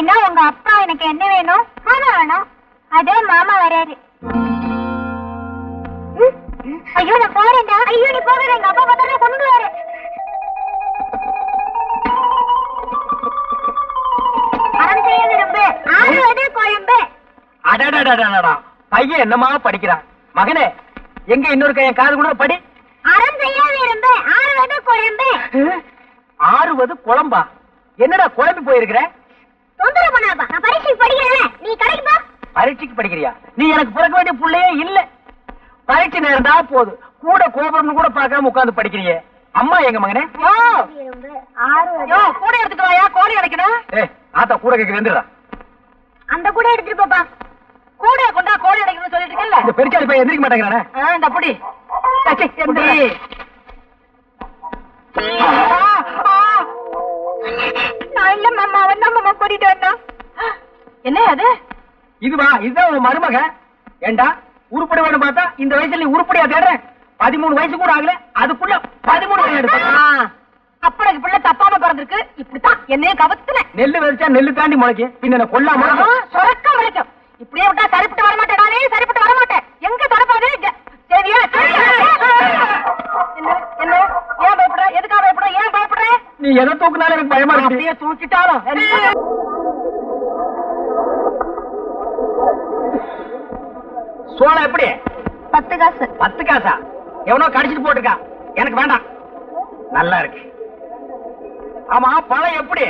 அப்படின்னா உங்க அப்பா எனக்கு என்ன வேணும்? மாமா வேணும். அதே மாமா வராரு. ஐயோ நான் போறேன்டா. ஐயோ நீ போகாத. எங்க அப்பா பார்த்தா கொழும்பு. அடடடடடா பையன் என்னமா படிக்கிறான்? மகனே எங்க இன்னொரு கையன் காது கூட படி. அறம் செய்ய விரும்பு ஆறுவது கொழும்பு. ஆறுவது குழம்பா? என்னடா குழம்பி போயிருக்கிற? தொந்தரவு பண்ணாப்பா நான் பரீட்சைக்கு படிக்கிறேன் நீ கடைக்கு போ. பரீட்சைக்கு படிக்கிறியா? நீ எனக்கு பிறக்க வேண்டிய புள்ளையே இல்ல. பரீட்சை நேரம் தான் போகுது கூட கோபுரம் கூட பார்க்காம உட்கார்ந்து படிக்கிறியே. அம்மா எங்க மகனே? கூட எடுத்துட்டு வாயா கோழி அடைக்கணும்? ஏ ஆத்தா கூட கேட்க வந்துடுறா அந்த கூட எடுத்துட்டு போப்பா. கூட கொண்டா கோழி அடைக்கணும்னு சொல்லிட்டு இருக்கல இந்த பெருச்சாளி பையன் எந்திரிக்க மாட்டேங்கிறானே? இந்த அப்படி நான் இல்ல மாமா அவன் தான் கூட்டிட்டு வந்தான் என்ன அது? இதுவா இதுதான் உன் மருமக? ஏண்டா உருப்படி வேணும் பார்த்தா இந்த வயசுல நீ உருப்படியா தேடுற? பதிமூணு வயசு கூட ஆகல அதுக்குள்ள பதிமூணு வயசு அப்பனுக்கு பிள்ளை தப்பாம பிறந்திருக்கு இப்படித்தான் என்னையும் கவத்துன நெல்லு வெறிச்சா நெல்லு தாண்டி முளைக்கு பின்ன கொல்லாம சொரக்க முளைக்கும். இப்படியே விட்டா சரிப்பட்டு வர மாட்டேன் நானே சரிப்பட்டு வர மாட்டேன் எங்க தரப்பாது சரியா? என்ன என்ன ஏன் பயப்படுற? எதுக்காக பயப்படுற? ஏன் பயப்படுற? நீ எதை தூக்குனாலும் எனக்கு பயமா இருக்கு. அப்படியே தூக்கிட்டாலும். சோளம் எப்படி? பத்து காசு. பத்து காசா? எவனோ கடிச்சிட்டு போட்டுக்கா எனக்கு வேண்டாம். நல்லா இருக்கு. ஆமா பழம் எப்படி?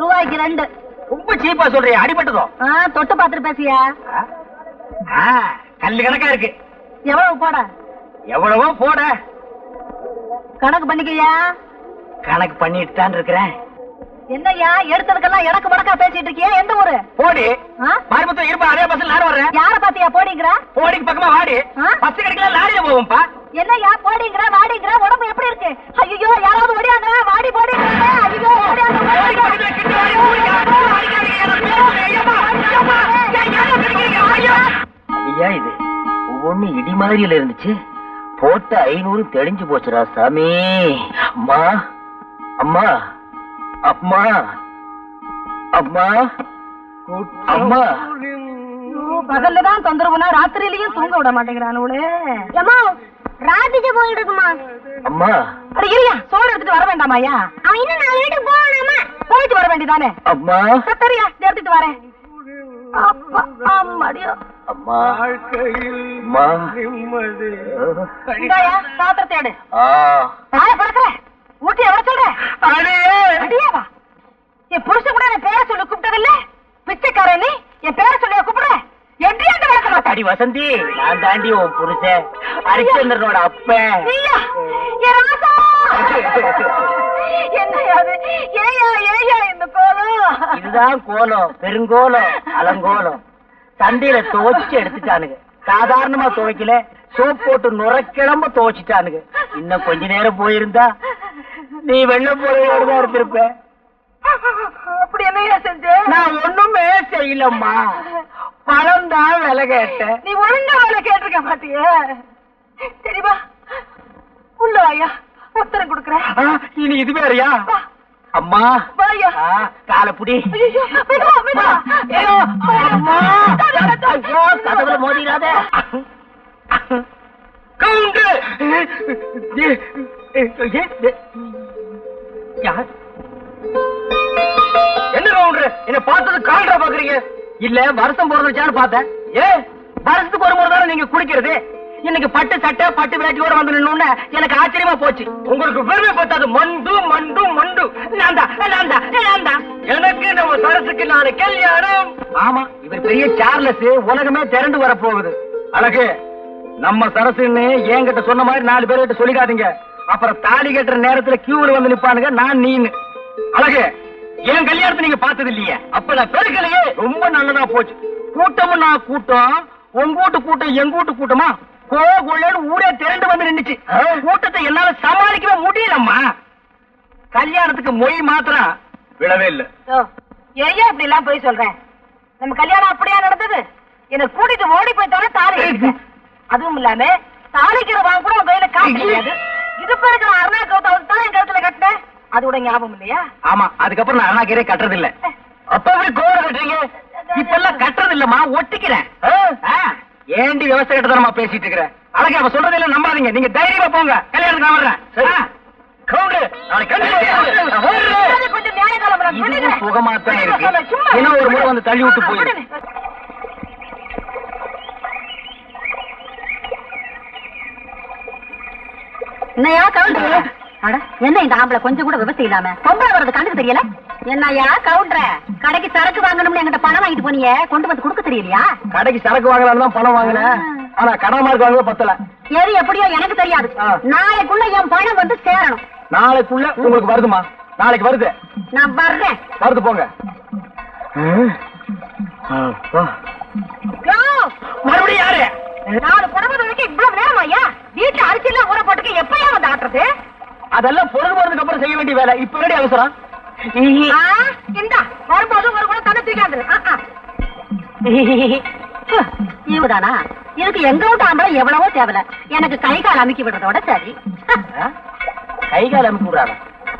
ரூபாய்க்கு ரெண்டு. ரொம்ப சீப்பா சொல்றியா அடிபட்டதோ? தொட்டு பாத்துட்டு பேசியா கல்லு கணக்கா இருக்கு. எவ்வளவு போட? எவ்வளவோ போட. கணக்கு பண்ணிக்கையா? கணக்கு பண்ணிட்டு தான் இருக்கிறேன். என்னய்யா எடுத்ததுக்கெல்லாம் எனக்கு மடக்கா பேசிட்டு இருக்கியா? எந்த ஊரு? போடி. ஆ? பாத்தியா போடிங்கிற? போடிக்கு பக்கமா வாடி? பஸ் கிடைக்கல லாரியில போவோம்ப்பா என்னய்யா போடிங்கிற வாடிங்கிற? உடம்பு எப்படி இருக்கு? ஐயோ யாராவது ஓடியாங்க வாடி போடிங்கிறாங்க ஐயோ ஓடியாங்க ஐயா. இது ஒவ்வொன்னு இடி மாதிரியில இருந்துச்சு. போட்ட ஐநூறு தெளிஞ்சு போச்சுடா சாமி. அம்மா அம்மா அம்மா. அம்மா. அம்மா. பகல்லதான் தொந்தரவுனா ராத்திரிலயும் தூங்க விட மாட்டேங்கிறானுங்களே. ஏமா போயிட்டு இருக்குமா? அம்மா. அட இருயா சோறு எடுத்துட்டு வர வேண்டாமாயா அவன் இன்னும் நான் வீட்டுக்கு போகணுமா? போயிட்டு வர வேண்டியதானே? அம்மா. இதை எடுத்துட்டு வரேன். அப்பா அம்மாடியோ. அம்மா. அம்மா. இந்தாயா சாத்திரத்தை எடு. ஆ. நாளை பறக்கிற ஊட்டி எவ்வளவு சொல்ற. அடியாவா என் புருஷன் கூட என் பேரை சொல்லி கூப்பிட்டதில்ல. பிச்சைக்காரன் நீ என் பேரை சொல்லி கூப்பிடுற. எப்படியா அந்த விளக்க மாட்டேன் அடி வசந்தி நான் தாண்டி உன் புருஷன். ஹரிச்சந்திரனோட கோலம். இதுதான் கோலம் பெருங்கோலம் அலங்கோலம். சந்தையில துவைச்சு எடுத்துட்டானுங்க. சாதாரணமா துவைக்கல சோப் போட்டு நுரக்கிழம்ப துவைச்சிட்டானுங்க. இன்னும் கொஞ்ச நேரம் போயிருந்தா நீ வெள்ள போறையோட தான் இருந்திருப்ப. அப்படி என்னையா செஞ்ச? நான் ஒண்ணுமே செய்யலம்மா. பழம் தான் விலை கேட்டேன். நீ ஒழுங்கா வேலை கேட்டிருக்க மாட்டியே. சரிவா உள்ள வாயா. உத்தரம் கொடுக்குறேன். இனி இது வேறயா. அம்மா. வாயா. ஆ, காலை புடி. ஐயோ, விடுவா, விடுவா. ஐயோ, அம்மா. ஐயோ, கதவுல மோதிராத கவுண்டு. யார்? என்ன கவுண்டர் என்ன பார்த்தது கால்ரா பாக்குறீங்க? இல்ல வருஷம் பிறந்துச்சான்னு பார்த்தேன். ஏ வருஷத்துக்கு ஒரு முறை தானே நீங்க குடிக்கிறது இன்னைக்கு பட்டு சட்டை பட்டு வேட்டியோட வந்து நின்னு எனக்கு ஆச்சரியமா போச்சு. உங்களுக்கு பெருமை பத்தாது. மண்டு மண்டு மண்டு. நான் தான் நான் நான் தான். எனக்கு நம்ம சரசுக்கு நாலு கல்யாணம். ஆமா இவர் பெரிய சார்லஸ் உலகமே திரண்டு வர போகுது அழகு நம்ம சரசுன்னு என்கிட்ட சொன்ன மாதிரி நாலு பேர்கிட்ட சொல்லிக்காதீங்க. அப்புறம் தாலி கட்டுற நேரத்துல கியூல வந்து நிப்பானுங்க நான் நீன்னு அழகு என் கல்யாணத்தை நீங்க பார்த்தது இல்லையே? அப்ப நான் பெருக்கலையே. ரொம்ப நல்லதா போச்சு. கூட்டமும் நான் கூட்டம். உங்க வீட்டு கூட்டம் எங்க வீட்டு கூட்டமா? கோகுள்ளன்னு ஊரே திரண்டு வந்து நின்னுச்சு. கூட்டத்தை என்னால சமாளிக்கவே முடியலம்மா. கல்யாணத்துக்கு மொய் மாத்திரம் விடவே இல்ல. ஓ, ஏய்யா இப்படி எல்லாம் போய் சொல்றேன் நம்ம கல்யாணம் அப்படியா நடந்தது? என்ன கூட்டிட்டு ஓடி போய் தானே தாலி. அதுவும் இல்லாம தாலிக்கிற வாங்க கூட கையில காசு அது கூட ஞாபகம் இல்லையா? ஆமா அதுக்கப்புறம் நான் அண்ணாக்கீரே கட்டுறது இல்ல அப்ப எப்படி கோவம் கட்டுறீங்க? இப்ப எல்லாம் கட்டுறது இல்லம்மா ஒட்டிக்கிறேன். ஆ, ஏண்டி விவசாய கிட்டதனமா பேசிட்டு இருக்கிற? அழகா அவ சொல்றதெல்லாம் நம்பாதீங்க. நீங்க தைரியமா போங்க. கல்யாணத்துக்கு நான் வர்றேன். சரி. நாளைக்கு கண்டிப்பா இருக்கு. சும்மா. இன்னும் ஒரு முறை வந்து தள்ளி விட்டு போயிரு. என்னையா கவுண்டர்? அட என்ன இந்த ஆம்பளை? கொஞ்சம் கூட விவசாயம் இல்லாம. பொம்பளை வர்றது கண்ணுக்கு தெரியல? என்னையா கவுண்டர்? கடைக்கு சரக்கு வாங்கணும்னு என்கிட்ட பணம் வாங்கிட்டு போனீங்க. கொண்டு வந்து கொடுக்க தெரியலையா? கடைக்கு சரக்கு வாங்கலாம்னு தான் பணம் வாங்கினேன். ஆனா கடன் மார்க் வாங்க பத்தல. எது எப்படியோ எனக்கு தெரியாது. நாளைக்குள்ள என் பணம் வந்து சேரணும். நாளைக்குள்ள உங்களுக்கு வருதுமா நாளைக்கு வருது. நான் வர்றேன். வருது போங்க. மறுபடியும் யாரு? நாலு இவ்வளவு நேரம் ஐயா வீட்டுல அரிசி எல்லாம் ஊற போட்டுக்க எப்பயா வந்து ஆட்டுறது? அதெல்லாம் பொழுது போறதுக்கு அப்புறம் செய்ய வேண்டிய வேலை. இப்ப ரெடி அவசரம்? இந்தா வரும்போது ஒரு கூட தண்ணி தூக்காந்து இவதானா? இதுக்கு எங்க விட்டு ஆம்பளை எவ்வளவோ தேவல. எனக்கு கை கால் அமுக்கி விடுறதோட சரி? கை கால் அமுக்கி விடுறாங்க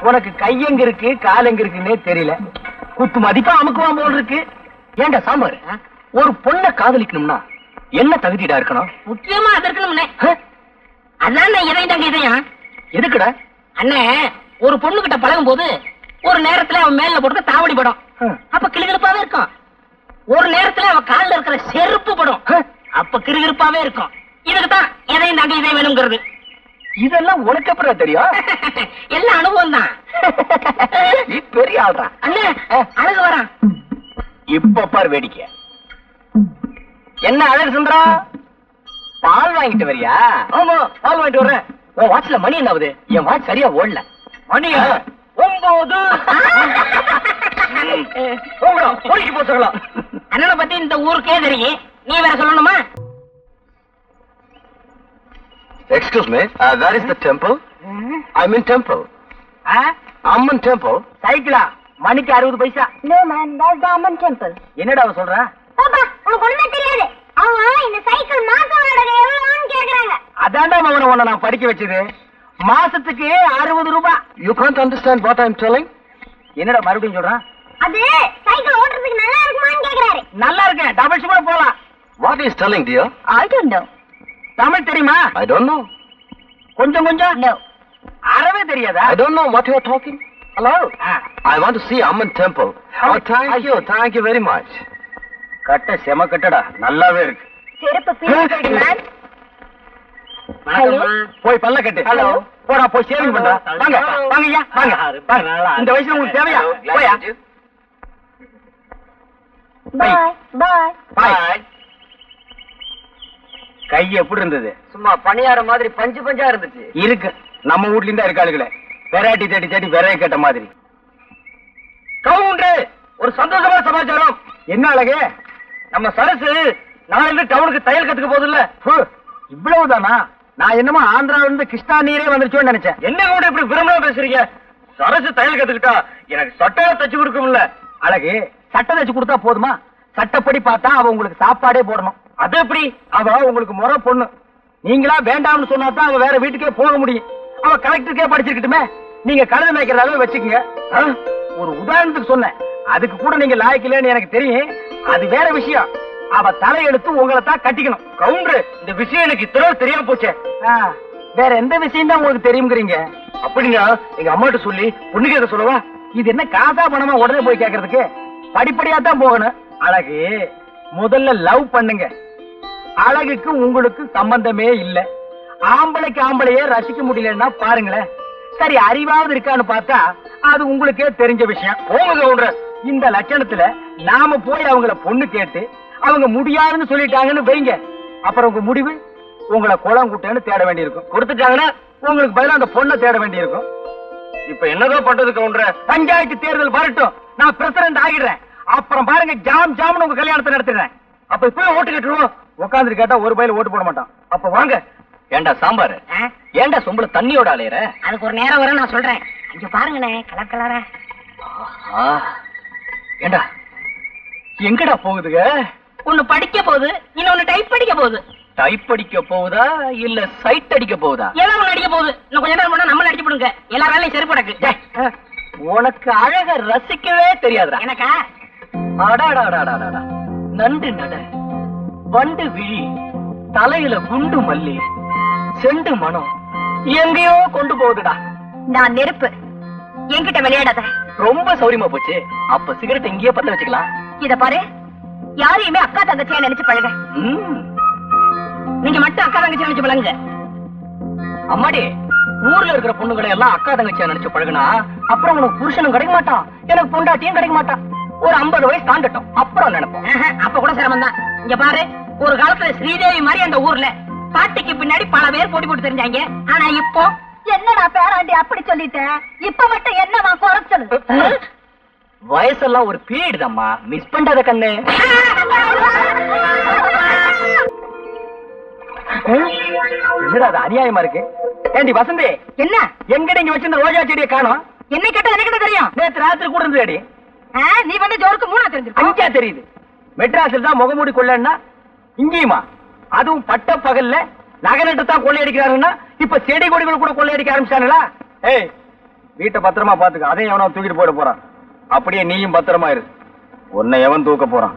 உனக்கு கை எங்க இருக்கு கால் எங்க இருக்குன்னே தெரியல. குத்து மதிப்பா அமுக்குவான் போல் இருக்கு. ஏண்டா சாம்பார்? ஒரு பொண்ணை காதலிக்கணும்னா என்ன தகுதிடா இருக்கணும்? முக்கியமா அது இருக்கணும்னே. அதான் தங்க இதயம். எதுக்குடா? அண்ணே ஒரு பொண்ணு கிட்ட பழகும் போது ஒரு நேரத்துல அவன் மேல போட்டு தாவடி படும். அப்ப கிளுகிழப்பாவே இருக்கும். ஒரு நேரத்துல அவன் கால்ல இருக்கிற செருப்பு படும். அப்ப கிறுகிறுப்பாவே இருக்கும். இதுக்கு தான் எதையும் தங்க இதை வேணுங்கிறது. இதெல்லாம் உனக்கு அப்புறம் தெரியும்? எல்லாம் அனுபவம் தான். நீ பெரிய ஆள்றா அண்ணே அழகு வரான். இப்ப பார் வேடிக்கை. என்ன அழகு சுந்தரா பால் வாங்கிட்டு வரியா? ஆமா பால் வாங்கிட்டு வர்றேன். உன் வாட்ச்ல மணி என்ன ஆகுது என் வாட்ச் சரியா ஓடல. மணியா ஒன்பது பொறிக்கு போச்சுக்கலாம் அண்ணனை பத்தி இந்த ஊருக்கே தெரியும். நீ வேற சொல்லணுமா? Excuse me, uh, that is the temple? I'm in temple. In temple. சைக்கிளா? மணிக்கு அறுபது paisa. No man that's Amman temple என்னடா அவ சொல்றா? பாப்பா உனக்கு ஒண்ணுமே தெரியாது. அவங்க இந்த சைக்கிள் மாச வாடகை எவ்வளவுன்னு கேக்குறாங்க. அதான்டா மகன உன்னை நான் படிக்க வச்சது. மாசத்துக்கு அறுபது ரூபாய் You can't understand what I'm telling? என்னடா மறுபடியும் சொல்றான்? அது சைக்கிள் ஓட்டுறதுக்கு நல்லா இருக்குமான்னு கேக்குறாரு. நல்லா இருக்கேன். டபுள் கூட போலாம். What is telling, dear? I don't know Tamil தெரியுமா? I don't know. கொஞ்சம் கொஞ்சம். நோ அறவே தெரியாதா? I don't know what you are talking. Hello I want to see Amman temple. Oh, thank you, thank you very much. கட்ட செம கட்டடா. நல்லாவே இருக்கு. செருப்பு பீஸ் மேன். போய் பல்ல கட்டு. போடா போய் சேவிங் பண்றா. வாங்க வாங்க ஐயா வாங்க. இந்த வயசுல உங்களுக்கு தேவையா? போயா? பாய். பாய் பாய். கை எப்படி இருந்தது? சும்மா பணியார மாதிரி பஞ்சு பஞ்சா இருந்துச்சு. இருக்கு. நம்ம வீட்ல இருந்தா இருக்காளுகளே வெரைட்டி தேடி தேடி விரைய கேட்ட மாதிரி. கவுண்டர் ஒரு சந்தோஷமான சமாச்சாரம். என்ன அழகு? நம்ம சரசு நாளைல டவுனுக்கு தையல் கத்துக்க போதில்ல இவ்வளவுதானா? நான் என்னமோ ஆந்திரால இருந்து கிருஷ்ணா நீரே வந்துருச்சோன்னு நினைச்சேன். என்ன கூட இப்படி விரும்பல பேசுறீங்க? சரசு தையல் கத்துக்கிட்டா எனக்கு சட்டை தச்சு கொடுக்கும்ல. அழகு சட்டை தச்சு கொடுத்தா போதுமா? சட்டப்படி பார்த்தா அவ உங்களுக்கு சாப்பாடே போடணும். அது எப்படி? அவ உங்களுக்கு முறை பொண்ணு. நீங்களா வேண்டாம்னு சொன்னா தான் அவ வேற வீட்டுக்கே போக முடியும். அவ கலெக்டருக்கே படிச்சிருக்கட்டுமே. நீங்க கழுத மேய்க்கிறதாவே வச்சுக்கோங்க. ஒரு உதாரணத்துக்கு சொன்னேன். அதுக்கு கூட நீங்க லாய்க்கலன்னு எனக்கு தெரியும். அது வேற விஷயம். அவ தலையெடுத்து உங்களை தான் கட்டிக்கணும். கவுண்டர் இந்த விஷயம் எனக்கு இத்தனை தெரியாம போச்சே. வேற எந்த விஷயம் தான் உங்களுக்கு தெரியுங்கிறீங்க அப்படின்னா எங்க அம்மாட்ட சொல்லி பொண்ணு கேட்க சொல்லவா? இது என்ன காசா பணமா உடனே போய் கேக்குறதுக்கு படிப்படியா தான் போகணும். அழகு முதல்ல லவ் பண்ணுங்க. அழகுக்கு உங்களுக்கு சம்பந்தமே இல்ல. ஆம்பளைக்கு ஆம்பளையே ரசிக்க முடியலன்னா பாருங்களேன். சரி அறிவாவது இருக்கான்னு பார்த்தா அது உங்களுக்கே தெரிஞ்ச விஷயம். போங்க கவுண்டர் இந்த லட்சணத்துல நாம போய் அவங்கள பொண்ணு கேட்டு அவங்க முடியாதுன்னு சொல்லிட்டாங்கன்னு வைங்க. அப்புறம் உங்க முடிவு உங்களை குளம் குட்டேன்னு தேட வேண்டியிருக்கும். கொடுத்துட்டாங்கன்னா உங்களுக்கு பதிலா அந்த பொண்ணை தேட வேண்டியிருக்கும். இப்ப என்னதான் பண்றது கவுண்டர் பஞ்சாயத்து தேர்தல் வரட்டும். நான் பிரசிடண்ட் ஆகிடுறேன். அப்புறம் பாருங்க ஜாம் ஜாம்னு உங்க கல்யாணத்தை நடத்திடுறேன். அப்ப இப்பவே ஓட்டு கட்டுருவோம் உட்காந்துட்டு கேட்டா ஒரு பயில ஓட்டு போட மாட்டான் அப்ப வாங்க. ஏண்டா சாம்பார்? ஏண்டா சொம்பள தண்ணியோட அலையற? அதுக்கு ஒரு நேரம் வரும் நான் சொல்றேன். இங்க பாருங்கண்ணே கலர் கலரா. ஏண்டா எங்கடா போகுதுங்க? ஒண்ணு படிக்க போகுது இன்னொன்னு டைப் படிக்க போகுது. டைப் அடிக்க போகுதா இல்ல சைட் அடிக்க போகுதா? ஏதோ ஒண்ணு அடிக்க போகுது. இன்னும் கொஞ்ச நேரம் நம்ம அடிச்சு போடுங்க. எல்லா வேலையும் சரி படக்கு. உனக்கு அழக ரசிக்கவே தெரியாதுடா. எனக்கா? அடாடாடாடாடா நண்டு நட. வண்டு விழி. தலையில குண்டு மல்லி. செண்டு மனம் எங்கேயோ கொண்டு போகுதுடா. நான் நெருப்பு. என்கிட்ட விளையாடாத. ரொம்ப சௌரியமா போச்சு. அப்ப சிகரெட் இங்கேயே பத்த வச்சுக்கலாம். இத பாரு. யாரையுமே அக்கா தங்கச்சியா நினைச்சு பழக. நீங்க மட்டும் அக்கா தங்கச்சி நினைச்சு பழகுங்க. அம்மாடி ஊர்ல இருக்கிற பொண்ணுங்களை எல்லாம் அக்கா தங்கச்சியா நினைச்சு பழகுனா அப்புறம் உனக்கு புருஷனும் கிடைக்க மாட்டான். எனக்கு பொண்டாட்டியும் கிடைக்க மாட்டான். ஒரு ஐம்பது வயசு தாண்டட்டும். அப்புறம் நினைப்போம். அப்ப கூட சிரமம் தான் இங்க பாரு ஒரு காலத்துல ஸ்ரீதேவி மாதிரி அந்த ஊர்ல பாட்டிக்கு பின்னாடி பல பேர் போட்டி போட்டு தெரிஞ்சாங்க. ஆனா இப்போ என்னடா பேராண்டி அப்படி சொல்லிட்டேன் இப்ப மட்டும் என்னவா குறைச்சல் வயசெல்லாம் ஒரு பீரியட் தாம்மா மிஸ் பண்ணாத கண்ணு. என்னடா அது அநியாயமா இருக்கு? ஏண்டி வசந்தி என்ன? எங்கடி இங்க வச்சிருந்த ரோஜா செடியை காணோம்? என்ன கேட்டா எனக்கு தெரியும்? நேத்து ராத்திரி கூட இருந்தது ஆ, நீ வந்து ஜோருக்கு மூணா தெரிஞ்சிருக்க அஞ்சா தெரியுது. மெட்ராஸில் தான் முகமூடி கொள்ளன்னா இங்கேயுமா? அதுவும் பட்ட பகல்ல நகரத்தை தான் கொள்ளையடிக்கிறாருன்னா இப்ப செடி கொடிகள் கூட கொள்ளையடிக்க ஆரம்பிச்சானுங்களா? ஏய் வீட்டை பத்திரமா பாத்துக்க. அதையும் எவனோ தூக்கிட்டு போயிட போறான். அப்படியே நீயும் பத்திரமா இரு. உன்னை எவன் தூக்க போறான்?